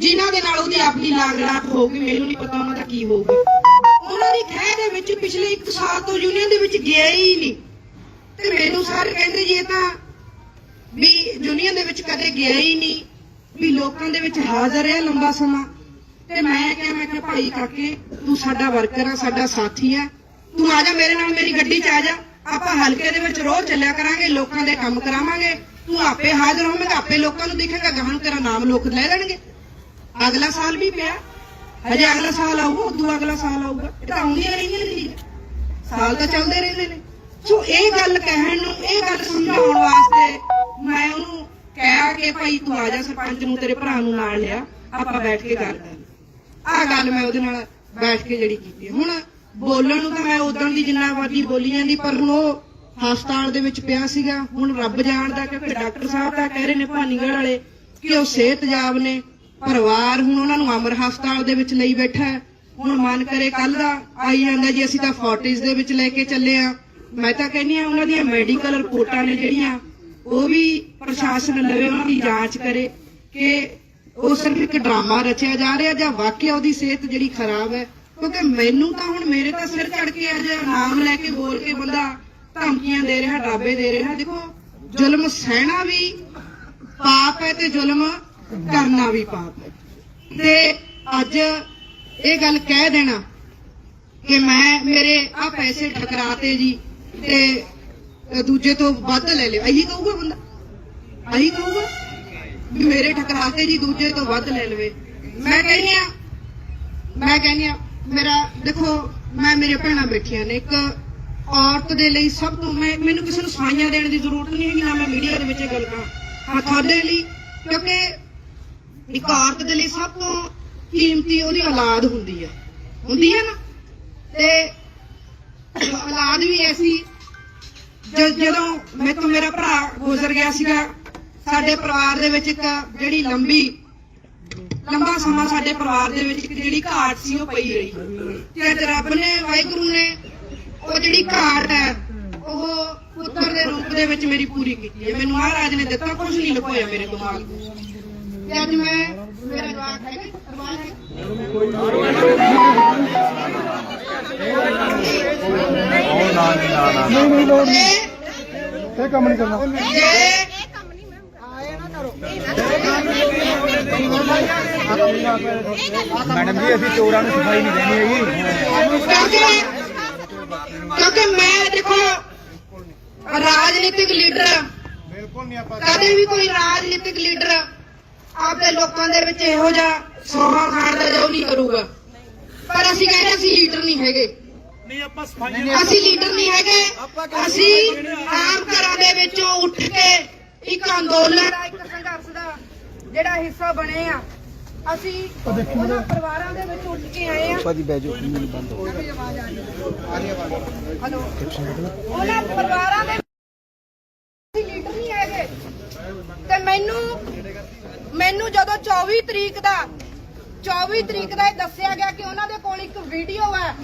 ਜਿਨ੍ਹਾਂ ਦੇ ਨਾਲ ਉਹਦੀ ਆਪਣੀ ਲਾਗੜਾਟ ਹੋਊਗੀ, ਮੈਨੂੰ ਨਹੀਂ ਪਤਾ ਉਹਨਾਂ ਦਾ ਕੀ ਹੋਊਗਾ। ਉਹਨਾਂ ਦੀ ਖਹਿ ਦੇ ਵਿੱਚ ਪਿਛਲੇ 1 ਸਾਲ ਤੋਂ ਯੂਨੀਅਨ ਦੇ ਵਿੱਚ ਗਿਆ ਹੀ ਨਹੀਂ। ਤੇ ਮੈਨੂੰ ਸਾਰੇ ਕਹਿੰਦੇ ਜੀ ਇਹ ਤਾਂ ਵੀ ਯੂਨੀਅਨ ਦੇ ਵਿੱਚ ਕਦੇ ਗਿਆ ਹੀ ਨਹੀਂ, ਵੀ ਲੋਕਾਂ ਦੇ ਵਿੱਚ ਹਾਜ਼ਰ ਹੈ ਲੰਬਾ ਸਮਾਂ। ਤੇ ਮੈਂ ਕਿਹਾ ਮੈਂ ਕਿਹਾ, ਭਾਈ ਕਾਕੇ, ਤੂੰ ਸਾਡਾ ਵਰਕਰ ਆ, ਸਾਡਾ ਸਾਥੀ ਆ। ਤੂੰ ਆ ਜਾ ਮੇਰੇ ਨਾਲ, ਮੇਰੀ ਗੱਡੀ 'ਚ ਆ ਜਾ। ਆਪਾਂ ਹਲਕੇ ਦੇ ਵਿੱਚ ਰੋਜ਼ ਚੱਲਿਆ ਕਰਾਂਗੇ, ਲੋਕਾਂ ਦੇ ਕੰਮ ਕਰਾਵਾਂਗੇ। ਤੂੰ ਆਪੇ ਹਾਜ਼ਰ ਹੋਵੇਂਗਾ ਆਪੇ ਲੋਕਾਂ ਨੂੰ ਦਿਖੇਗਾ, ਗਾਹਾਂ ਨੂੰ ਤੇਰਾ ਨਾਮ ਲੋਕ ਲੈ ਲੈਣਗੇ। ਅਗਲਾ ਸਾਲ ਵੀ ਪਿਆ। ਹਜੇ ਅਗਲਾ ਸਾਲ ਆਊਗਾ, ਉਦੋਂ ਅਗਲਾ ਸਾਲ ਆਊਗਾ। ਇਹ ਤਾਂ ਆਉਂਦੀਆਂ ਰਹਿੰਦੀਆਂ ਨੇ ਚੀਜ਼ਾਂ ਸਾਲ ਤਾਂ ਚੱਲਦੇ ਰਹਿੰਦੇ ਨੇ। ਸੋ ਇਹ ਗੱਲ ਕਹਿਣ ਨੂੰ, ਇਹ ਗੱਲ ਸਮਝਾਉਣ ਵਾਸਤੇ ਮੈਂ ਉਹਨੂੰ ਕਹਿਆ ਕਿ ਭਾਈ ਤੂੰ ਆ ਜਾ ਸਰਪੰਚ ਨੂੰ, ਤੇਰੇ ਭਰਾ ਨੂੰ ਨਾਲ ਲਿਆ। ਆਪਾਂ ਬੈਠ ਕੇ ਗੱਲ ਕਰਾਂਗੇ ਆਹ ਗੱਲ ਮੈਂ ਉਹਦੇ ਨਾਲ ਬੈਠ ਕੇ ਜਿਹੜੀ ਕੀਤੀ ਹੁਣ ਬੋਲਣ ਨੂੰ ਤਾਂ ਮੈਂ ਉਦੋਂ ਦੀ ਜਿੰਨਾ ਵਾਦੀ ਬੋਲੀ ਜਾਂਦੀ, ਪਰ ਹੁਣ ਉਹ ਹਸਪਤਾਲ ਦੇ ਵਿੱਚ ਪਿਆ ਸੀਗਾ। ਹੁਣ ਰੱਬ ਜਾਣਦਾ ਕਿਉਂਕਿ ਡਾਕਟਰ ਸਾਹਿਬ ਤਾਂ ਕਹਿ ਰਹੇ ਨੇ ਭਾਨੀਗੜ੍ਹ ਵਾਲੇ ਕਿ ਉਹ ਸਿਹਤਯਾਬ ਨੇ। ਪਰਿਵਾਰ ਹੁਣ ਉਹਨਾਂ ਨੂੰ ਅਮਰ ਹਸਪਤਾਲ ਦੇ ਵਿੱਚ ਲਈ ਬੈਠਾ ਹੈ। ਹੁਣ ਮਨ ਕਰੇ ਕੱਲ ਦਾ, ਆਈ ਜਾਂਦਾ ਜੀ, ਅਸੀਂ ਤਾਂ ਫੋਰਟਿਸ ਦੇ ਵਿੱਚ ਲੈ ਕੇ ਚੱਲੇ ਆ ਮੈਂ ਤਾਂ ਕਹਿੰਦੀ ਆ ਉਹਨਾਂ ਦੀਆਂ ਮੈਡੀਕਲ ਰਿਪੋਰਟਾਂ ਨੇ ਜਿਹੜੀਆਂ, ਉਹ ਵੀ ਪ੍ਰਸ਼ਾਸਨ ਲਵੇ ਉਹਨਾਂ ਦੀ ਜਾਂਚ ਕਰੇ ਕਿ ਉਹ ਸਿਰਫ ਇੱਕ ਡਰਾਮਾ ਰਚਿਆ ਜਾ ਰਿਹਾ ਜਾਂ ਵਾਕਿਆ ਉਹਦੀ ਸਿਹਤ ਜਿਹੜੀ ਖਰਾਬ ਹੈ। ਕਿਉਂਕਿ ਮੈਨੂੰ ਤਾਂ ਹੁਣ ਮੇਰੇ ਤਾਂ ਸਿਰ ਚੜ ਕੇ ਆ ਜੇ ਨਾਮ ਲੈ ਕੇ ਬੋਲ ਕੇ ਬੰਦਾ ਧਮਕੀਆਂ ਦੇ ਰਿਹਾ ਡਾਬੇ ਦੇ ਰਿਹਾ। ਦੇਖੋ, ਜ਼ੁਲਮ ਸਹਿਣਾ ਵੀ ਪਾਪ ਹੈ ਤੇ ਜ਼ੁਲਮ ਕਰਨਾ ਵੀ ਪਾਪ ਹੈ। ਤੇ ਅੱਜ ਇਹ ਗੱਲ ਕਹਿ ਦੇਣਾ ਕਿ ਮੈਂ ਮੇਰੇ ਆ ਪੈਸੇ ਠਕਰਾਤੇ ਜੀ ਤੇ ਦੂਜੇ ਤੋਂ ਵੱਧ ਲੈ ਲਿਓ। ਇਹੀ ਕਹੂਗਾ ਬੰਦਾ? ਇਹੀ ਕਹੂਗਾ? ਵੀ ਮੇਰੇ ਠਕਰਾਤੇ ਜੀ ਦੂਜੇ ਤੋਂ ਵੱਧ ਲੈ ਲਵੇ। ਮੈਂ ਕਹਿੰਦੀ ਆ ਮੈਂ ਕਹਿੰਦੀ ਆ ਮੇਰਾ ਦੇਖੋ, ਮੈਂ ਮੇਰੇ ਭੈਣਾਂ ਬੈਠੀਆਂ ਨੇ। ਇੱਕ ਔਰਤ ਦੇ ਲਈ ਸਭ ਤੋਂ ਮੈਂ ਮੈਨੂੰ ਕਿਸੇ ਨੂੰ ਸਫਾਈਆਂ ਦੇਣ ਦੀ ਜ਼ਰੂਰਤ ਨਹੀਂ ਹੈਗੀ, ਨਾ ਮੈਂ ਮੀਡੀਆ ਦੇ ਵਿੱਚ ਇਹ ਗੱਲ ਕਰਾਂ। ਹਾਂ ਤੁਹਾਡੇ ਲਈ, ਕਿਉਂਕਿ ਇੱਕ ਔਰਤ ਦੇ ਲਈ ਸਭ ਤੋਂ ਕੀਮਤੀ ਉਹਦੀ ਔਲਾਦ ਹੁੰਦੀ ਹੈ ਹੁੰਦੀ ਹੈ ਨਾ? ਤੇ ਔਲਾਦ ਵੀ ਐਸੀ ਜਦੋਂ ਮੇਰੇ ਤੋਂ ਮੇਰਾ ਭਰਾ ਗੁਜ਼ਰ ਗਿਆ ਸੀਗਾ, ਸਾਡੇ ਪਰਿਵਾਰ ਦੇ ਵਿੱਚ ਇੱਕ ਜਿਹੜੀ ਲੰਬੀ, ਲੰਬਾ ਸਮਾਂ ਸਾਡੇ ਪਰਿਵਾਰ ਦੇ ਵਿੱਚ ਜਿਹੜੀ ਘਾਟ ਸੀ, ਉਹ ਪਈ ਰਹੀ। ਤੇ ਰੱਬ ਨੇ, ਵਾਹਿਗੁਰੂ ਨੇ ਉਹ ਜਿਹੜੀ ਘਾਟ ਹੈ, ਉਹ ਪੁੱਤਰ ਦੇ ਰੂਪ ਦੇ ਵਿੱਚ ਮੇਰੀ ਪੂਰੀ ਕੀਤੀ ਹੈ। ਮੈਨੂੰ ਮਹਾਰਾਜ ਨੇ ਦਿੱਤਾ ਕੁਝ ਨਹੀਂ ਲੁਕੋਇਆ ਮੇਰੇ ਦਿਮਾਗ ਤੋਂ। ਤੇ ਅੱਜ ਮੈਂ ਮੇਰਾ ਜਵਾਬ ਹੈ ਪਰਿਵਾਰ ਹੈ। ਨਹੀਂ ਨਹੀਂ ਲੋੜ ਨਹੀਂ ਤੇ ਇਹ ਕੰਮ ਨਹੀਂ ਕਰਨਾ। ਜੇ ਮੈਡਮ ਜੀ ਅਸੀਂ ਚੋਰਾਂ ਨੂੰ ਸਫ਼ਾਈ ਨਹੀਂ ਦੇਣੀ ਹੈਗੀ। ਕਿਉਂਕਿ ਕਿਉਂਕਿ ਮੈਂ ਦੇਖੋ ਰਾਜਨੀਤਿਕ ਲੀਡਰ। ਬਿਲਕੁਲ ਨਹੀਂ ਆਪਾਂ ਕਦੇ ਵੀ ਕੋਈ ਰਾਜਨੀਤਿਕ ਲੀਡਰ ਆਪਦੇ ਲੋਕਾਂ ਦੇ ਵਿੱਚ ਇਹੋ ਜਿਹਾ ਸੋਹਾ ਖਾਣ ਦਾ ਜੋ ਨਹੀਂ ਕਰੂਗਾ। ਪਰ ਅਸੀਂ ਕਹਿੰਦੇ ਅਸੀਂ ਲੀਡਰ ਨਹੀਂ ਹੈਗੇ। ਨਹੀਂ ਆਪਾਂ ਸਫ਼ਾਈ ਅਸੀਂ ਲੀਡਰ ਨਹੀਂ ਹੈਗੇ। ਅਸੀਂ ਆਮ ਘਰਾਂ ਦੇ ਵਿੱਚੋਂ ਉੱਠ ਕੇ ਇੱਕ ਅੰਦੋਲਨ ਦਾ ਇੱਕ ਸੰਘਰਸ਼ ਦਾ ਜਿਹੜਾ ਹਿੱਸਾ ਬਣੇ ਆ ਅਸੀਂ ਉਹਨਾਂ ਪਰਿਵਾਰਾਂ ਦੇ ਵਿੱਚ ਉੱਠ ਕੇ ਆਏ ਆ। ਭਾਜੀ ਬੈਜੋ ਮੈਨੂੰ ਬੰਦ ਹੋ ਹਲੋ। ਉਹਨਾਂ ਪਰਿਵਾਰਾਂ ਦੇ ਅਸੀਂ ਲੀਡਰ ਨਹੀਂ ਹੈਗੇ ਤੇ ਮੈਨੂੰ ਮੈਨੂੰ ਜਦੋਂ 24 ਤਰੀਕ ਦਾ 24 ਤਰੀਕ ਦਾ ਇਹ ਦੱਸਿਆ ਗਿਆ ਕਿ ਉਹਨਾਂ ਦੇ ਕੋਲ ਇੱਕ ਵੀਡੀਓ ਹੈ।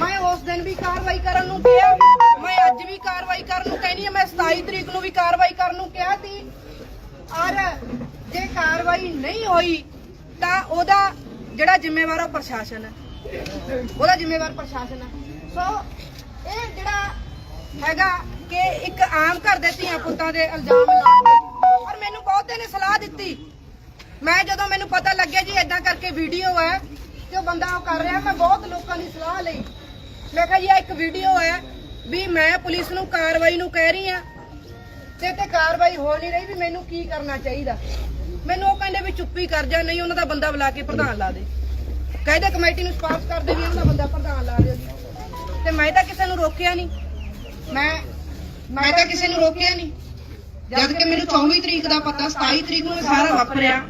ਮੈਂ ਉਸ ਦਿਨ ਵੀ ਕਾਰਵਾਈ ਕਰਨ ਨੂੰ ਕਿਹਾ, ਮੈਂ ਅੱਜ ਵੀ ਕਾਰਵਾਈ ਕਰਨ ਨੂੰ ਕਹਿਣੀ ਹੈ ਮੈਂ 27 ਤਰੀਕ ਨੂੰ ਵੀ ਕਾਰਵਾਈ ਕਰਨ ਨੂੰ ਕਿਹਾ ਸੀ। ਔਰ ਜੇ ਕਾਰਵਾਈ ਨਹੀਂ ਹੋਈ, ਤਾਂ ਉਹਦਾ ਜਿਹੜਾ ਜ਼ਿੰਮੇਵਾਰ ਉਹ ਪ੍ਰਸ਼ਾਸਨ ਹੈ। ਉਹਦਾ ਜ਼ਿੰਮੇਵਾਰ ਪ੍ਰਸ਼ਾਸਨ ਹੈ ਸੋ ਇਹ ਜਿਹੜਾ ਹੈਗਾ ਕਿ ਇੱਕ ਆਮ ਘਰ ਦੇ ਧੀਆਂ ਪੁੱਤਾਂ ਦੇ ਇਲਜ਼ਾਮ ਲਾ ਕੇ ਔਰ ਮੈਨੂੰ ਬਹੁਤੇ ਨੇ ਸਲਾਹ ਦਿੱਤੀ ਮੈਂ ਜਦੋਂ ਮੈਨੂੰ ਪਤਾ ਲੱਗਿਆ ਜੀ ਇਦਾਂ ਕਰਕੇ ਵੀਡੀਓ ਹੈ ਤੇ ਉਹ ਬੰਦਾ ਉਹ ਕਰ ਰਿਹਾ, ਮੈਂ ਬਹੁਤ ਲੋਕਾਂ ਦੀ ਸਲਾਹ ਲਈ। ਮੈਂ ਕਿਹਾ ਜੀ ਇਹ ਇੱਕ ਵੀਡੀਓ ਹੈ ਵੀ ਮੈਂ ਪੁਲਿਸ ਨੂੰ ਕਾਰਵਾਈ ਨੂੰ ਕਹਿ ਰਹੀ ਆ ਤੇ ਤੇ ਕਾਰਵਾਈ ਹੋ ਨਹੀਂ ਰਹੀ ਵੀ ਮੈਨੂੰ ਕੀ ਕਰਨਾ ਚਾਹੀਦਾ। ਮੈਨੂੰ ਉਹ ਕਹਿੰਦੇ ਵੀ ਚੁੱਪੀ ਕਰ ਜਾ, ਨਹੀਂ ਉਹਨਾਂ ਦਾ ਬੰਦਾ ਬੁਲਾ ਕੇ ਪ੍ਰਧਾਨ ਲਾ ਦੇ। ਕਹਿੰਦੇ ਕਮੇਟੀ ਨੂੰ ਸਪਾਰਸ਼ ਕਰਦੇ ਵੀ ਉਹਨਾਂ ਦਾ ਬੰਦਾ ਪ੍ਰਧਾਨ ਲਾ ਦਿਓ ਜੀ। ਤੇ ਮੈਂ ਤਾਂ ਕਿਸੇ ਨੂੰ ਰੋਕਿਆ ਨਹੀਂ। ਮੈਂ ਮੈਂ ਤਾਂ ਕਿਸੇ ਨੂੰ ਰੋਕਿਆ ਨਹੀਂ। ਜਦ ਕਿ ਮੈਨੂੰ 24 ਤਰੀਕ ਦਾ ਪਤਾ 27 ਤਰੀਕ ਨੂੰ ਇਹ ਸਾਰਾ ਵਾਪਰਿਆ।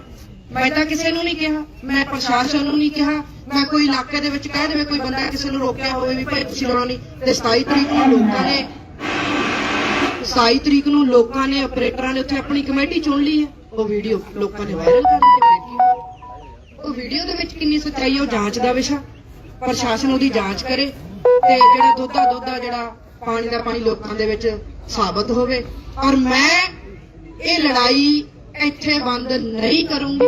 ਮੈਂ ਤਾਂ ਕਿਸੇ ਨੂੰ ਨਹੀਂ ਕਿਹਾ, ਮੈਂ ਪ੍ਰਸ਼ਾਸਨ ਨੂੰ ਨਹੀਂ ਕਿਹਾ, ਮੈਂ ਕੋਈ ਇਲਾਕੇ ਦੇ ਵਿੱਚ ਕਹਿ ਦੇਵੇ, ਕੋਈ ਬੰਦਾ ਕਿਸੇ ਨੂੰ ਰੋਕਿਆ ਹੋਵੇ ਵੀ ਭਾਈ ਤੁਸੀਂ ਆਉਣਾ ਤੇ 27 ਤਰੀਕ ਨੂੰ ਲੋਕਾਂ ਨੇ 27 ਤਰੀਕ ਨੂੰ ਲੋਕਾਂ ਨੇ ਆਪਰੇਟਰਾਂ ਨੇ ਉੱਥੇ ਆਪਣੀ ਕਮੇਟੀ ਚੁਣ ਲਈ ਹੈ। ਉਹ ਵੀਡੀਓ ਲੋਕਾਂ ਨੇ ਵਾਇਰਲ ਕਰ ਦਿੱਤੀ ਉਹ ਵੀਡੀਓ ਦੇ ਵਿੱਚ ਕਿੰਨੀ ਸੱਚਾਈ ਹੈ, ਉਹ ਜਾਂਚ ਦਾ ਵਿਸ਼ਾ। ਪ੍ਰਸ਼ਾਸਨ ਉਹਦੀ ਜਾਂਚ ਕਰੇ ਤੇ ਜਿਹੜਾ ਦੁੱਧਾ ਦੁੱਧਾ ਜਿਹੜਾ ਪਾਣੀ ਦਾ ਪਾਣੀ ਲੋਕਾਂ ਦੇ ਵਿੱਚ ਸਾਬਤ ਹੋਵੇ। ਔਰ ਮੈਂ ਇਹ ਲੜਾਈ ਇੱਥੇ ਬੰਦ ਨਹੀਂ ਕਰੂੰਗੀ।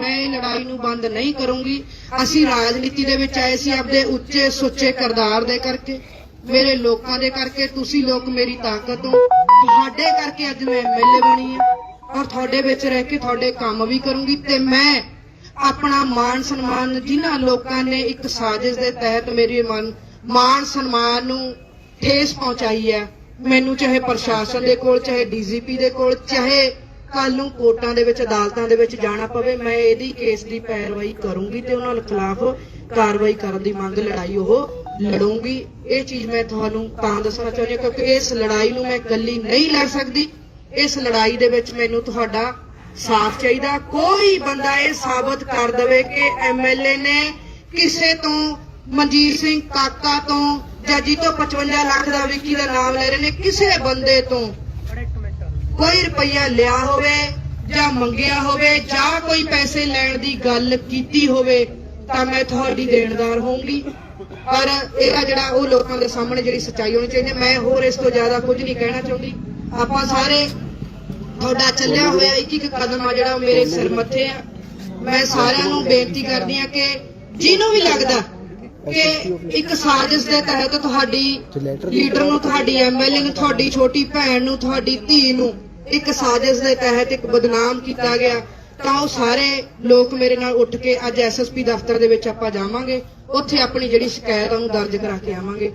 ਮੈਂ ਲੜਾਈ ਨੂੰ ਬੰਦ ਨਹੀਂ ਕਰੂੰਗੀ। ਅਸੀਂ ਰਾਜਨੀਤੀ ਦੇ ਵਿੱਚ ਆਏ ਸੀ ਆਪਦੇ ਉੱਚੇ ਸੁੱਚੇ ਕਿਰਦਾਰ ਦੇ ਕਰਕੇ। ਮੇਰੇ ਲੋਕਾਂ ਦੇ ਕਰਕੇ, ਤੁਸੀਂ ਲੋਕ ਮੇਰੀ ਤਾਕਤ ਹੋ। ਤੁਹਾਡੇ ਕਰਕੇ ਅੱਜ ਮੈਂ ਐਮਐਲਏ ਬਣੀ ਆ ਔਰ ਤੁਹਾਡੇ ਵਿੱਚ ਰਹਿ ਕੇ ਤੁਹਾਡੇ ਕੰਮ ਵੀ ਕਰੂੰਗੀ ਤੇ ਮੈਂ ਆਪਣਾ ਮਾਣ ਸਨਮਾਨ ਜਿਨ੍ਹਾਂ ਲੋਕਾਂ ਨੇ ਇੱਕ ਸਾਜ਼ਿਸ਼ ਦੇ ਤਹਿਤ ਮੇਰੇ ਮਨ, ਮਾਣ ਸਨਮਾਨ ਨੂੰ ਠੇਸ ਪਹੁੰਚਾਈ ਹੈ, ਮੈਨੂੰ ਚਾਹੇ ਪ੍ਰਸ਼ਾਸਨ ਦੇ ਕੋਲ, ਚਾਹੇ ਡੀਜੀਪੀ ਦੇ ਕੋਲ, ਚਾਹੇ ਕੱਲ ਨੂੰ ਕੋਰਟਾਂ ਦੇ ਵਿੱਚ, ਅਦਾਲਤਾਂ ਦੇ ਵਿੱਚ ਜਾਣਾ ਪਵੇ, ਮੈਂ ਇਹਦੀ ਕੇਸ ਦੀ ਪੈਰਵਾਈ ਕਰੂੰਗੀ ਤੇ ਉਹਨਾਂ ਖਿਲਾਫ ਕਾਰਵਾਈ ਕਰਨ ਦੀ ਮੰਗ, ਲੜਾਈ ਉਹ ਲੜੂੰਗੀ। ਇਹ ਚੀਜ਼ ਮੈਂ ਤੁਹਾਨੂੰ ਤਾਂ ਦੱਸਣਾ ਚਾਹੁੰਦੀ ਹਾਂ ਕਿਉਂਕਿ ਇਸ ਲੜਾਈ ਨੂੰ ਮੈਂ ਇਕੱਲੀ ਨਹੀਂ ਲੜ ਸਕਦੀ। ਇਸ ਲੜਾਈ ਦੇ ਵਿੱਚ ਮੈਨੂੰ ਤੁਹਾਡਾ ਸਾਥ ਚਾਹੀਦਾ। ਕੋਈ ਬੰਦਾ ਇਹ ਸਾਬਤ ਕਰ ਦੇਵੇ ਕਿ ਐਮਐਲਏ ਨੇ ਕਿਸੇ ਤੋਂ, ਮਨਜੀਤ ਸਿੰਘ ਕਾਕਾ ਤੋਂ ਜਾਂ ਜੀ ਤੋਂ 55 ਲੱਖ ਦਾ ਵਿੱਕੀ ਦਾ ਨਾਮ ਲੈ ਰਹੇ ਨੇ, ਕਿਸੇ ਬੰਦੇ ਤੋਂ ਕੋਈ ਰੁਪਈਆ ਲਿਆ ਹੋਵੇ ਜਾਂ ਮੰਗਿਆ ਹੋਵੇ ਜਾਂ ਕੋਈ ਪੈਸੇ ਲੈਣ ਦੀ ਗੱਲ ਕੀਤੀ ਹੋਵੇ, ਤਾਂ ਮੈਂ ਤੁਹਾਡੀ ਦੇਣਦਾਰ ਹੋਊਂਗੀ ਪਰ ਇਹਦਾ ਜਿਹੜਾ ਉਹ ਲੋਕਾਂ ਦੇ ਸਾਹਮਣੇ ਜਿਹੜੀ ਸੱਚਾਈ ਹੋਣੀ ਚਾਹੀਦੀ ਹੈ। ਮੈਂ ਹੋਰ ਇਸ ਤੋਂ ਜ਼ਿਆਦਾ ਕੁਝ ਨਹੀਂ ਕਹਿਣਾ ਚਾਹੁੰਦੀ ਆਪਾਂ ਸਾਰੇ ਤੁਹਾਡਾ ਚੱਲਿਆ ਹੋਇਆ ਇੱਕ ਇੱਕ ਕਦਮ ਆ ਜਿਹੜਾ ਮੇਰੇ ਸਿਰ ਮੱਥੇ ਆ ਮੈਂ ਸਾਰਿਆਂ ਨੂੰ ਬੇਨਤੀ ਕਰਦੀ ਆ ਕਿ ਜਿਹਨੂੰ ਵੀ ਲੱਗਦਾ ਕਿ ਇੱਕ ਸਾਜ਼ਿਸ਼ ਦੇ ਤਹਿਤ ਤੁਹਾਡੀ ਲੀਡਰ ਨੂੰ, ਤੁਹਾਡੀ ਐਮਐਲਏ ਨੂੰ, ਤੁਹਾਡੀ ਛੋਟੀ ਭੈਣ ਨੂੰ, ਤੁਹਾਡੀ ਧੀ ਨੂੰ ਇੱਕ ਸਾਜ਼ਿਸ਼ ਦੇ ਤਹਿਤ ਇੱਕ ਬਦਨਾਮ ਕੀਤਾ ਗਿਆ, ਤਾਂ ਉਹ ਸਾਰੇ ਲੋਕ ਮੇਰੇ ਨਾਲ ਉੱਠ ਕੇ ਅੱਜ ਐਸਐਸਪੀ ਦਫ਼ਤਰ ਦੇ ਵਿੱਚ ਆਪਾਂ ਜਾਵਾਂਗੇ, ਉੱਥੇ ਆਪਣੀ ਜਿਹੜੀ ਸ਼ਿਕਾਇਤ ਆ ਉਹਨੂੰ ਦਰਜ ਕਰਾ ਕੇ ਆਵਾਂਗੇ।